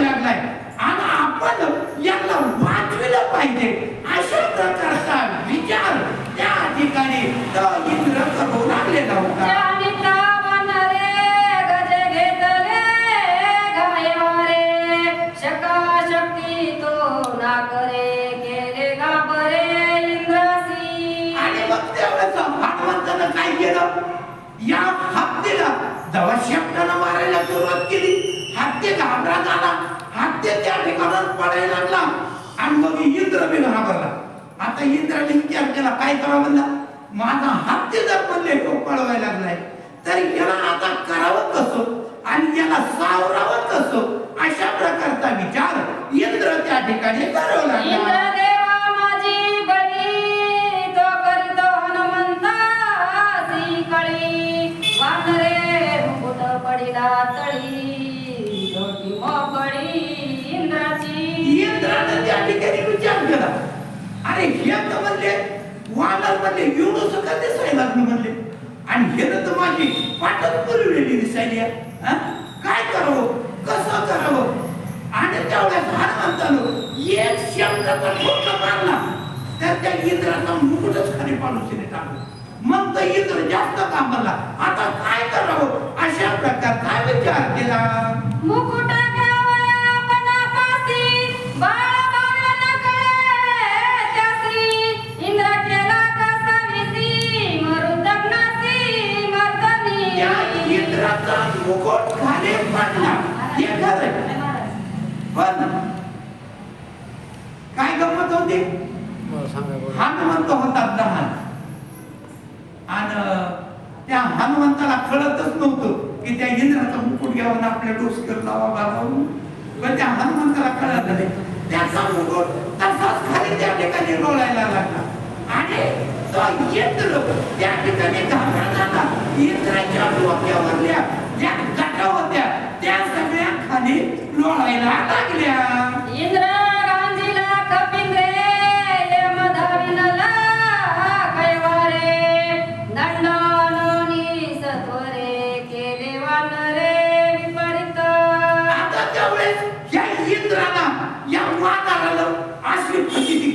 मारायला लागलाय पडायला लागला. आणि मग इंद्र बी घाबरला. आता इंद्राने विचार केला काय करावं म्हणला? माझा हत्ती जर म्हणले तो पळवायला लागलाय. तर याला आता करावं कसं? आणि याला सावरावं कसं? अशा प्रकारचा विचार इंद्र त्या ठिकाणी करावं वानर म्हणले एवढं सगळं ते लागलं म्हणले. आणि हे तर माझी पाठच पुरवलेली दिसायली काय करावं? कसं करावं? आणि तेवढ्या हनुमंतानं एक शब्दाचा ठोका मारला तर त्या इंद्राचा मुकुटच खाली पाडून टाकला. मग तर इंद्र जास्त कामाला. आता काय करावं? अशा प्रकारचा विचार केला. मुकुट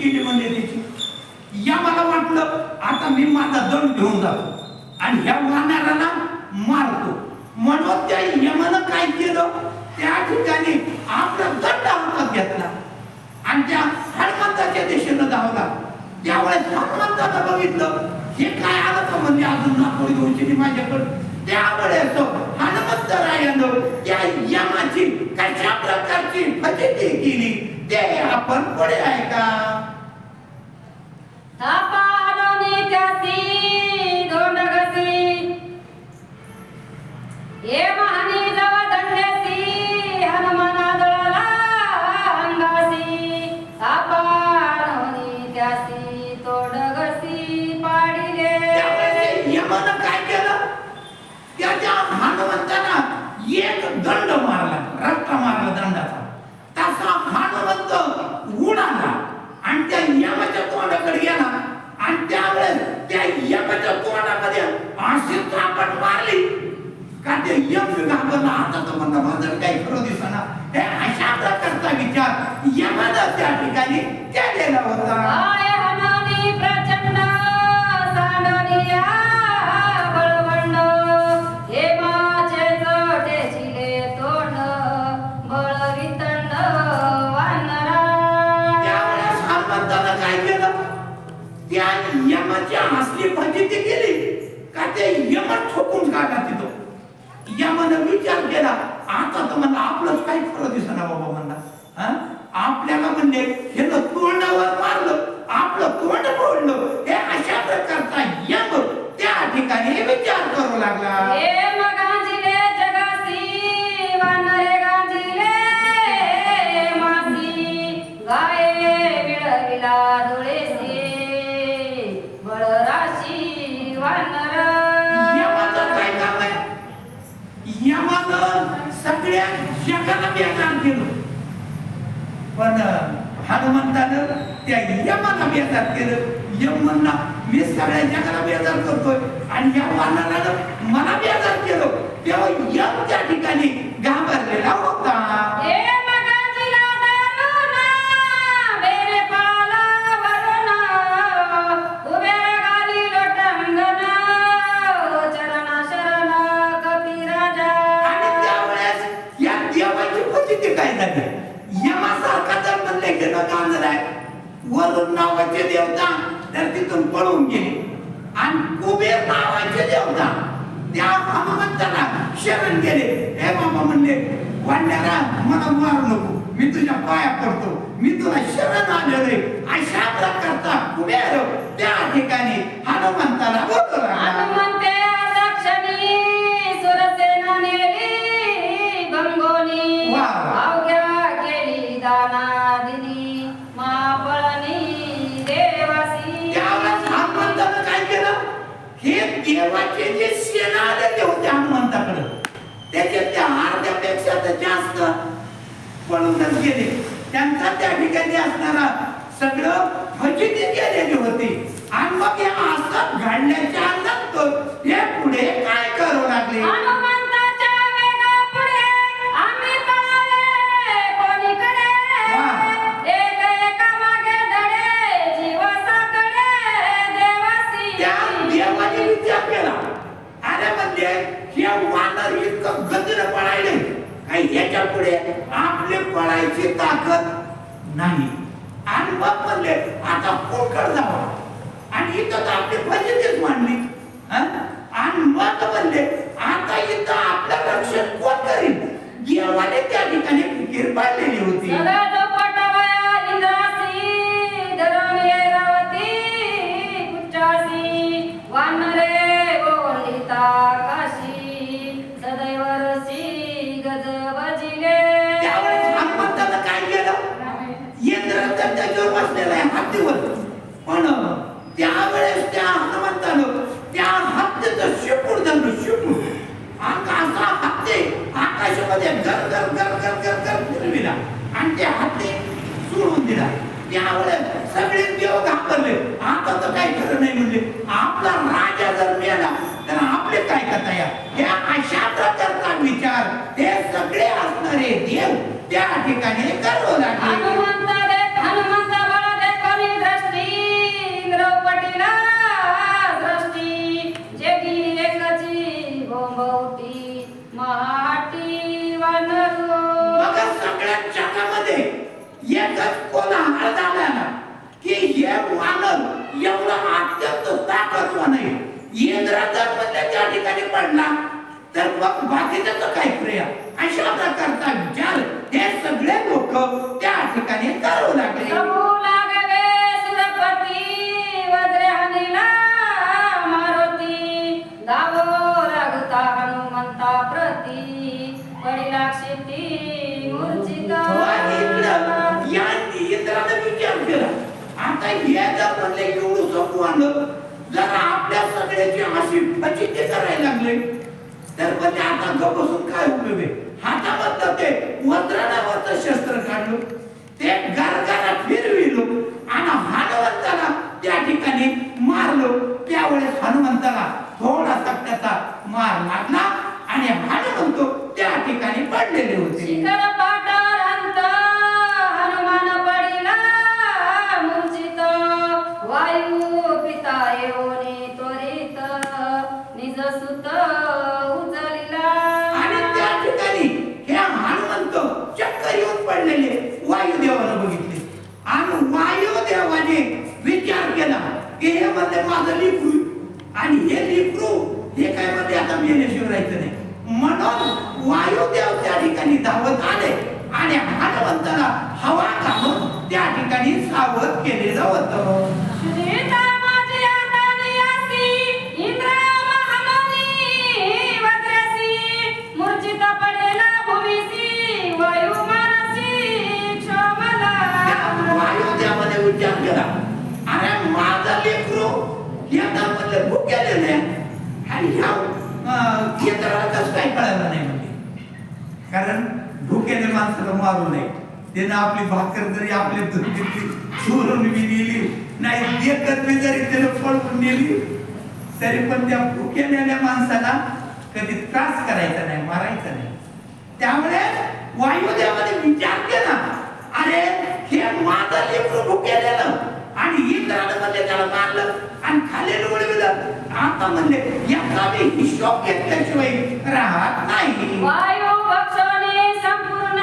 फजिती केली म्हणजे त्याची या मला वाटलं आता मी माझा दंड घेऊन जातो. आणि या मारणाऱ्याला मारतो. म्हणून त्या यमानं काय केलं? त्या ठिकाणी आपला दंड हातात घेतला. आणि त्या हनुमंताच्या दिशेनं धावला. त्यावेळेस हनुमंतानं बघितलं हे काय आलं का म्हणजे अजून नापोळी घ्यायची माझ्याकडे? त्यावेळेस हनुमंतरायानं त्या यमाची कशा प्रकारची फजिती केली? ते आपण पुढे ऐका. काय केलं? त्याच्या हनुमंताना एक दंड मारला रट्टा मारला दंडाचा तसा हनुमंत उडाला आणि त्या यमाच्या तोंडाकडे गेला आणि त्यावेळेस त्या यमाच्या तोंडामध्ये अशी चापट मारली का ते यम घाबरला आता तर माझं काही खरं दिसना. हे अशा प्रकारचा विचार यमानं त्या ठिकाणी त्या केलेला होता. पण हनुमंतानं त्या यमाला बेजार केलं. यम म्हणला मी सगळ्या जगाला बेजार करतोय. आणि या वानरानं मला बेजार केलं. तेव्हा यम त्या ठिकाणी वरून नावाचे देवता तर तिथून पळून गेले. आणि कुबेर नावाचे देवता त्या हनुमंताला शरण गेले हे बाबा म्हणले वाढणारा मला मारू नको. मी तुझ्या पाया पडतो. मी तुला शरण आलेलो अशा प्रकारचा कुबेर त्या ठिकाणी हनुमंताला बोलतो पळूनच गेले. त्यांचा त्या ठिकाणी असणारा सगळं फजिती गेलेली होती. आणि मग हे असं घडल्याच्या नंतर हे पुढे काय करू लागले? त्या देवाने विचार केला. अरे म्हणजे हे वानर इतकं गजर पळायले आणि याच्यापुढे आपले पळायची ताकद नाही. आणि मग म्हणले आता पोकळ जावा? आणि इथं आपले आपली फजितीच मांडली. आणि मग म्हणले आता इथं आपलं रक्षण कोण करील देवाने त्या ठिकाणी फिकीर पाडलेली होती. सदा जोपाटावया इंद्रासी वानरे बोलिता त्याच्यावर बसलेला आहे हत्तीवर. पण त्यावेळेस त्या हनुमंतानं त्या हत्तीचं शेपूट धरलं शेपूट आकाशा हत्ती आकाशामध्ये घर घर घर घर घर घर फिरविला आणि त्या हत्ती सोडून दिला. त्यावेळेस सगळे देव घाबरले. आता तर काही खरं नाही म्हणले. आपला राजा जर मिळाला तर आपले काय करता या? हे अशा प्रकारचा विचार हे सगळे असणारे देव त्या ठिकाणी करू लागले. पण एवढा अत्यंत ताकदवान आहे इंद्र जर त्या ठिकाणी पडला तर मग तर काय क्रिया अशा प्रकारचा विचार हे सगळे लोक त्या ठिकाणी करू लागले. हो. एवढं सोपवान जरा आपल्या सगळ्याची अशी फजिती करायला लागले. तर म्हणजे आता गप काय उपयोग आहे? हातामधलं ते वज्र शस्त्र काढलं. ते गरगरा फिरविलो आणि हनुमंताला त्या ठिकाणी मारलो. त्यावेळेस हनुमंताला थोडासा त्याचा मार लागला आणि हनुमंत त्या ठिकाणी पडलेले होते. ठिकाणी धावत आले आणि हनुमंताला हवा घालून त्या ठिकाणी सावध केलेलं होतं. केला. नाही आणि ह्या केंद्राला कसं काय कळालं नाही? कारण भुक्याने माणसाला मारू नये. त्यानं आपली भाकर जरी आपल्या दुर्गीतली चोरून बी नेली नाही एकच जरी त्यानं पळून नेली तरी पण त्या भुकेलेल्या माणसाला कधी त्रास करायचा नाही मारायचा नाही. त्यामुळे वायुदेवाने विचार केला. अरे हे माझं लेकरू भुकेलेलं आणि इंद्रानं म्हणले त्याला मारलं आणि खाल्याला वळविलं आता म्हणले या गावे ही शॉप घेतल्याशिवाय राहत नाही. संपूर्ण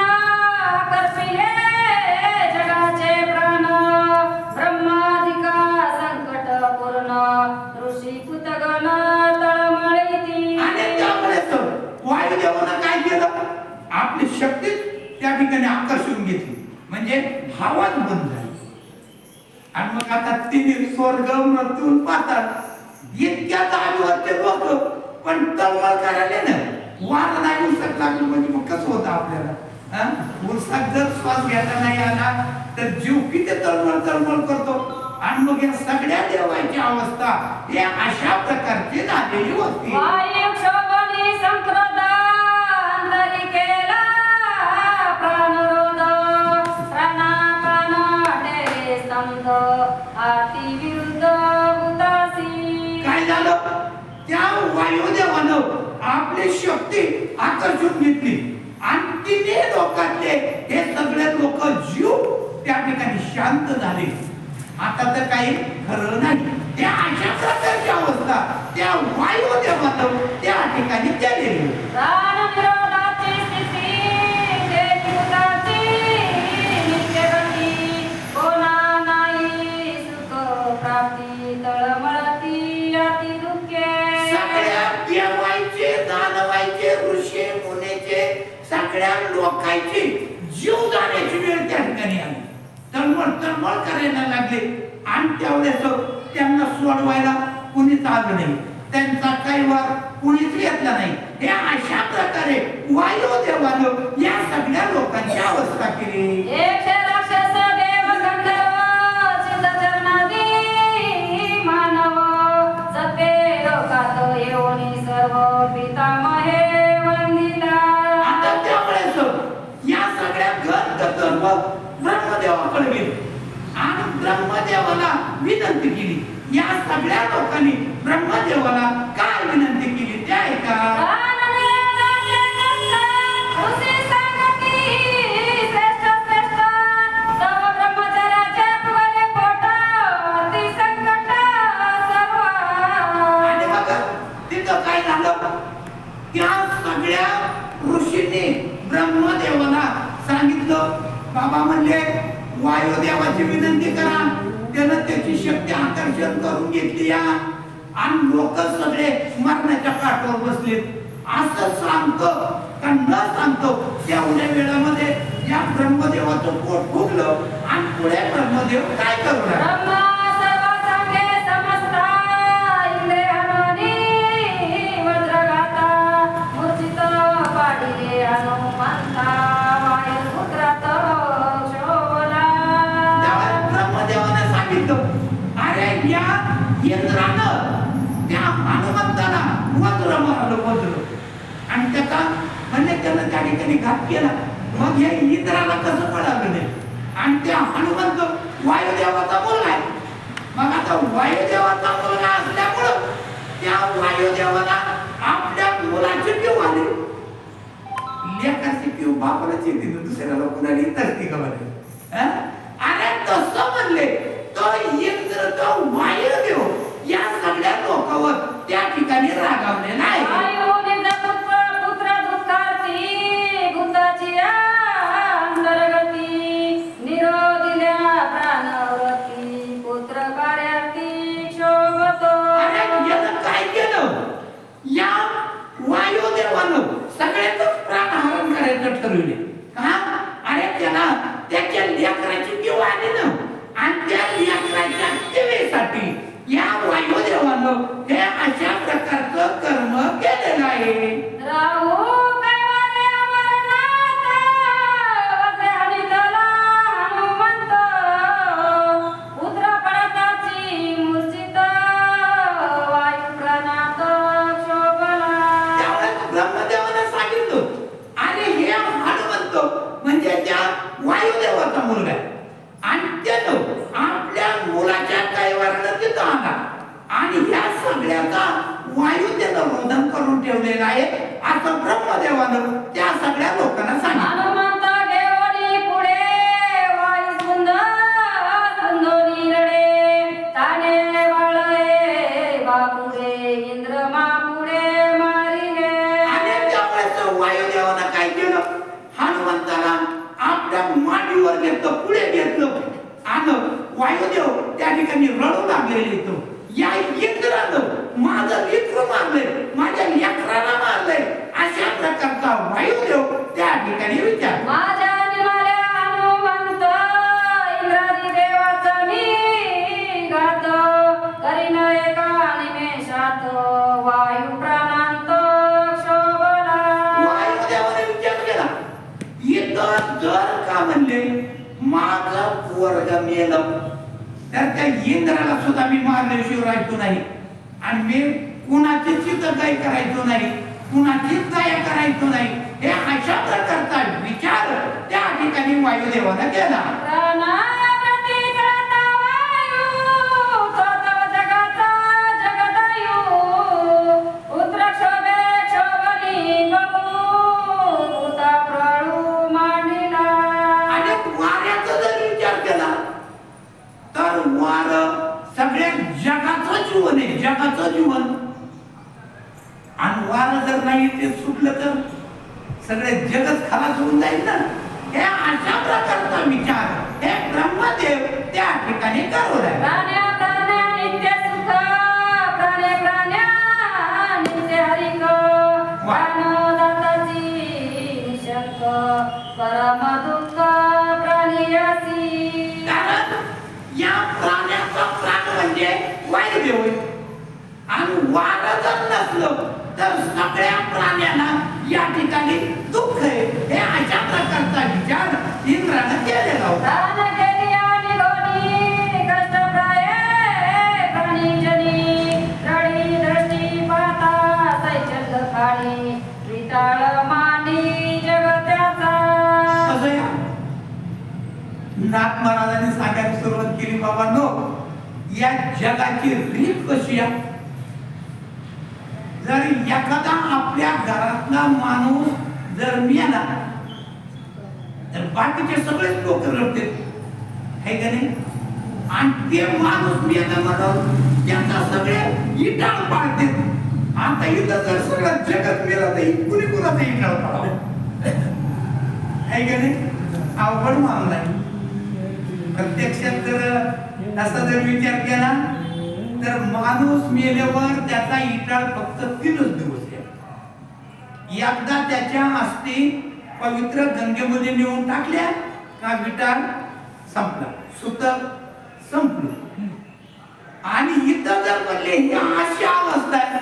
ब्रह्मादिका संकट ऋषी काय केलं? आपली शक्ती त्या ठिकाणी आकर्षून घेतली. म्हणजे भावात बंद. आणि मग आता तिने स्वर्ग मृत्यू पाहतात. इतक्या जागेवरचे लोक. पण तळमळ करायला ना. वार नाही उलसक लागलो म्हणजे मग कसं होतं आपल्याला? हा? जर श्वास घ्यायला नाही आला तर जीव किती तळमळ तळमळ करतो. आणि मग या सगळ्या देवाची अवस्था हे अशा प्रकारची झालेली होती. संप्रदाय आरती विरुद्ध उदासी। काय झालं? त्या वायुदेवानं आपली शक्ती आकर्षून घेतली. आणि तिने लोकांचे हे सगळे लोक जीव त्या ठिकाणी शांत झाले. आता तर काही खरं नाही. त्या अशा प्रकारची अवस्था त्या वायुदेवानं त्या ठिकाणी केलेली. सगळ्या लोकांची जीव जाण्याची वेळ त्या ठिकाणी आली. तळमळ तळमळ करायला लागले. आणि त्यावेळेस त्यांना सोडवायला कुणीच आलं नाही. त्यांचा काही वार कुणीच घेतला नाही. हे अशा प्रकारे वायुदेवानं या सगळ्या लोकांची अवस्था केली. विनंती केली. या सगळ्या लोकांनी ब्रह्मदेवाला काय विनंती केली ते ऐका. तिथं काय झालं? त्या सगळ्या ऋषींनी ब्रह्मदेवाला सांगितलं. बाबा म्हणले वायुदेवाची विनंती करा. त्यानं त्याची शक्ती आकर्षण करून घेतली या. आणि लोक सगळे मरणाच्या काठावर बसलेत. असं सांगतो का न सांगतो तेवढ्या वेळामध्ये या ब्रह्मदेवाचं पोट फुगलं आणि पुढे ब्रह्मदेव काय करणार? अरे या इंद्रानं त्या हनुमंताला वज्र मारलं वज्र आणि त्याचा म्हणजे त्यानं त्या ठिकाणी घात केला मग हे इंद्राला कसं कळालं नाही आणि त्या हनुमंत वायुदेवाचा मुलगा आहे मग आता वायुदेवाचा मुलगा असल्यामुळं त्या वायुदेवाला आपल्या मुलाची किव आली लेखाची किव बापालाची येते ना दुसऱ्याला कुणाला येत असते का अरे तसं म्हणले तो इंद्र तो वायुदेव या सगळ्या लोकांवर त्या ठिकाणी सगळ्याच प्राणहरण करायचं ठरवले. का अरे त्याला त्याच्या लेकराची आली ना? मांडीवर पुढे घेतलं आणि वायुदेव त्या ठिकाणी रडू लागलेले तो या इंद्रानं माझं लेकरू मारलंय माझ्या लेकराला मारलंय. अशा प्रकारचा वायुदेव त्या ठिकाणी विचार पोरग मेलं तर त्या इंद्राला सुद्धा मी मारल्याशिवाय राहायचो नाही. आणि मी कुणाची चित्त काही करायचो नाही कुणाचीच दया करायचो नाही. हे अशा प्रकारचा विचार त्या ठिकाणी वायुदेवानं केला. सगळ्या जगाचं जीवन आहे जगाचं जीवन. आणि वार जर नाही ते सुटलं तर सगळे जगच खलास होऊन जाईल ना. हे अशा प्रकारचा विचार हे ब्रह्मदेव त्या ठिकाणी करवत आहे प्राण्या प्राण्या म्हणजे वायुदेव आणि वारं जर नसलं तर सगळ्या प्राण्याला या ठिकाणी दुःख आहे. हे अशा प्रकारचा विचार इंद्रानं केलेला होता. नाथ महाराजांनी सांगायला सुरुवात केली बाबा नो या जगाची रीत कशी आहे? जर एखादा आपल्या घरातला माणूस जर मिळाला तर बाकीचे सगळेच लोक रडते है का नाही? आणि ते माणूस मिळाला म्हणून त्यांना सगळे इटाळ पाळते आता इथं जर सगळं जगत मिळालं तर कुणी कुणाचा इटाळ पाळावं है का नाही? अवघड मानलाय प्रत्यक्षात तर तसा जर विचार केला तर माणूस मेल्यावर त्याचा इटाळ फक्त तीनच दिवस आहे. एकदा त्याच्या अस्थी पवित्र गंगेमध्ये नेऊन टाकल्या का विटाळ संपला सुतक संपलं. आणि इथं जर म्हणले ही अशी अवस्था आहे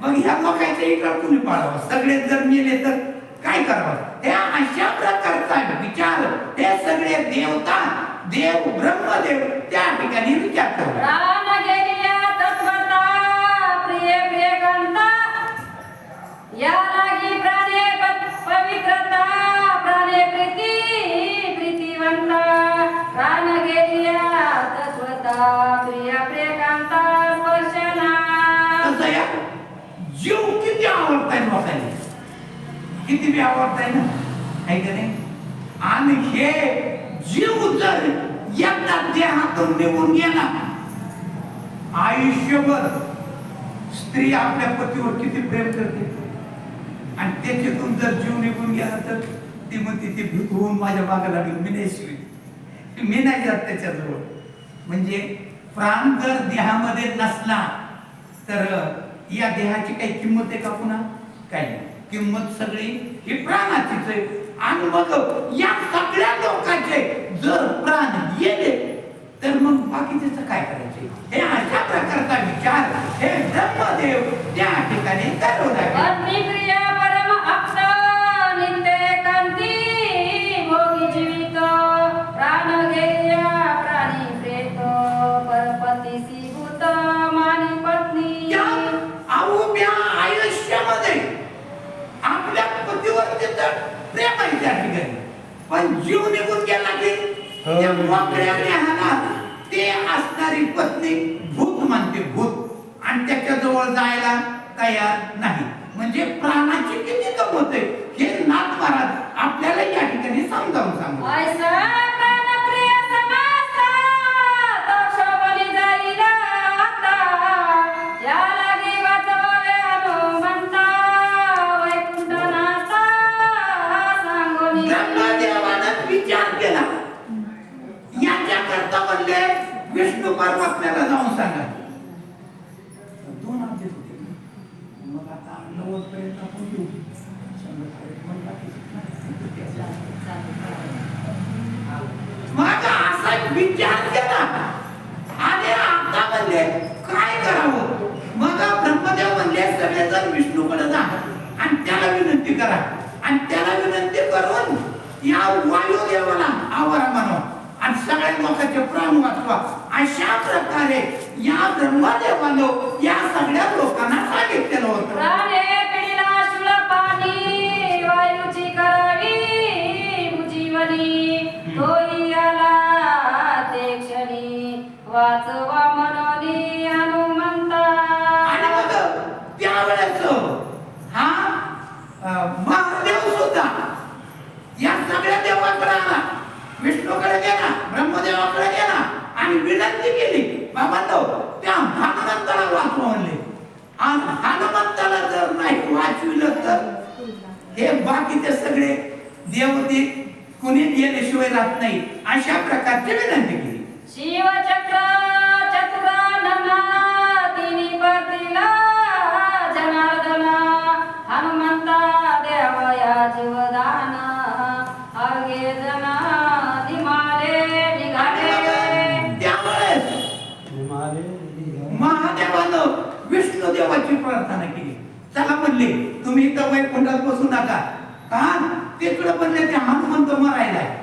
मग ह्या लोकांच्या इटाळ कुणी पाळावं सगळे जर मेले तर काय करावं? त्या अशा प्रकारचा विचार ते सगळे देवता देव ब्रह्मदेव त्या ठिकाणी विचार करतात प्राण गेलिया तत्वता, प्रिय प्रिय कांता. या लागी प्राणे पवित्रता, प्राणे प्रीती प्रीतिवंता. प्राण गेलिया तत्वता, प्रिय प्रिय कांता स्पर्शना. कसं या जीव किती आवडताय लोकांनी किती बी आवडताय ना नाही आणि हे जीव जर एकदा देहातून निघून गेला आयुष्यभर स्त्री आपल्या पतीवर किती प्रेम करते? आणि त्याच्यातून जर जीव निघून गेला तर ती म्हणते ती भीक होऊन माझ्या मागे लागली मी नाही शिवी मी नाही जात त्याच्याजवळ. म्हणजे प्राण जर देहामध्ये नसला तर या देहाची काही किंमत आहे का पुन्हा? काही नाही. किंमत सगळी ही प्राणाचीच आहे. आणि मग या सगळ्या लोकांचे जर प्राण गेले तर मग बाकीचे काय करायचे? हे अशा प्रकारचा विचार हे ब्रह्मदेव त्या ठिकाणी करू लागले पण जीव निघून गेला की त्या मोकळ्या देहाला ते असणारी पत्नी भूत मानते भूत. आणि त्याच्याजवळ जायला तयार नाही. म्हणजे प्राणाची किती गमत आहे. हे नाथ महाराज आपल्याला या ठिकाणी समजावून सांगू करता विष्णू परमात्म्याला जाऊन सांगा. दोन अध्याय होते. मग आता नव्वद पर्यंत आपण येऊ. माझा असा विचार केला. आणि आता म्हणले काय करावं? मग ब्रह्मदेव म्हणले सगळेजण विष्णूकडे जा. आणि त्याला विनंती करा. आणि त्याला विनंती करून या वायुदेवाला आवारा म्हणा आणि सगळ्या लोकांचे प्राण वाचवा. अशा प्रकारे या ब्रह्मदेवानं या सगळ्या लोकांना सांगितलेलं होतं. वाचवा मनोनी हनुमंता. आणि मग त्यावेळेस हा महादेव सुद्धा या सगळ्या देवाकडे आला. विष्णूकडे गेला ब्रह्मदेवाकडे गेला आणि विनंती केली बाबा त्या हनुमंताला वाचवले आणि हनुमंताला जर नाही वाचविलं तर? हे बाकीचे सगळे देवते कुणी गेल्याशिवाय राहत नाही. अशा प्रकारची विनंती केली. शिवचक्र चतुरानना तिन्ही पतीला जनार्दन हनुमंता देवया जीवदान देवाची प्रार्थना केली. त्याला म्हणले तुम्ही इथं वैकुंठात बसू नका. का? तिकडं म्हणले ते हनुमंत मरायलाय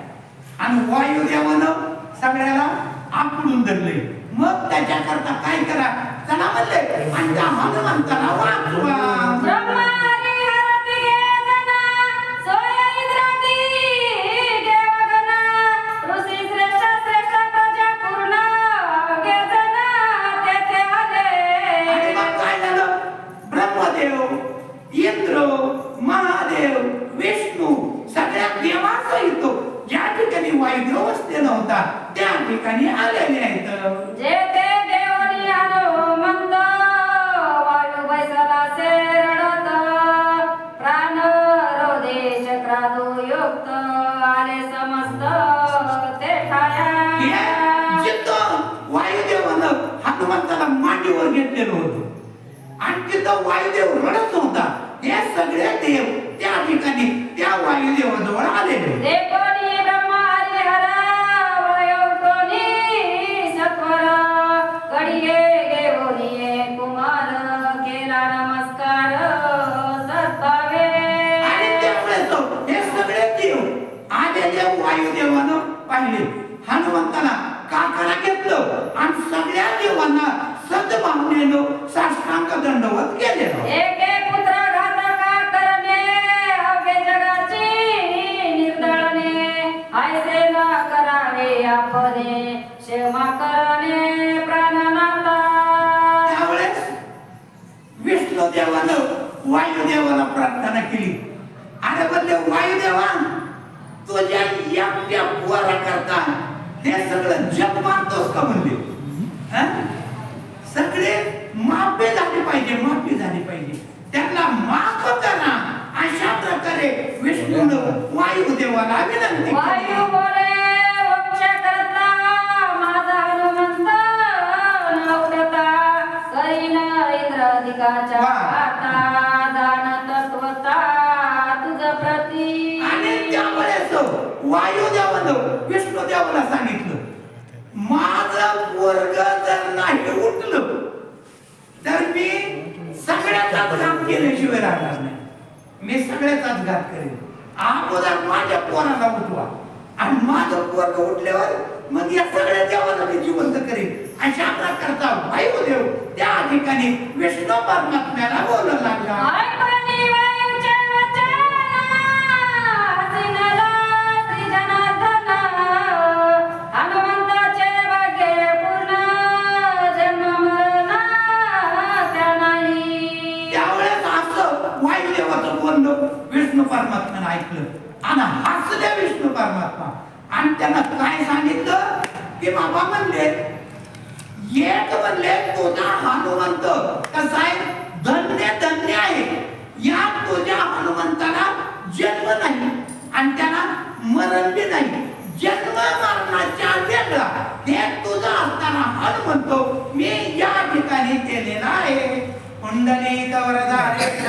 आणि वायुदेवानं सगळ्याला आकडून धरले. मग त्याच्याकरता काय करा? त्याला म्हणले आणि त्या हनुमंताला वाचवा. हनुमंताला काकाला घेतलं आणि सगळ्या देवांना सद्भावनेनं साष्टांग दंडवत विनंती. वायू बोले वक्ष करता माझा हनुमंत नवडता करीन इंद्राधिकाच्या वा. आता जाण तत्वता तुझ प्रती आणि त्यावेळेस वायुदेवानं विष्णुदेवाला सांगितलं माझं वर्ग जर नाही उठलं तर मी सगळ्याचाच घात केल्याशिवाय राहणार नाही मी सगळ्याचाच घात करेन अगोदर माझ्या पोराला उठवा. आणि माझं पोरग उठल्यावर मग या सगळ्या देवाला मी जिवंत करेन. अशा प्रकारचा वायुदेव त्या ठिकाणी विष्णू परमात्म्याला बोलू लागला. आणि त्यांना काय सांगितलं? की बाबा म्हणले एक म्हणले तुझा हनुमंत. कसा आहे धन्य धन्य आहे. या तुझ्या हनुमंताला जन्म नाही आणि त्याला मरण बी नाही. जन्म मरणाच्या वेगळा हे तुझा असताना हनुमंत मी या ठिकाणी केलेला आहे. कुंडली कवरधारे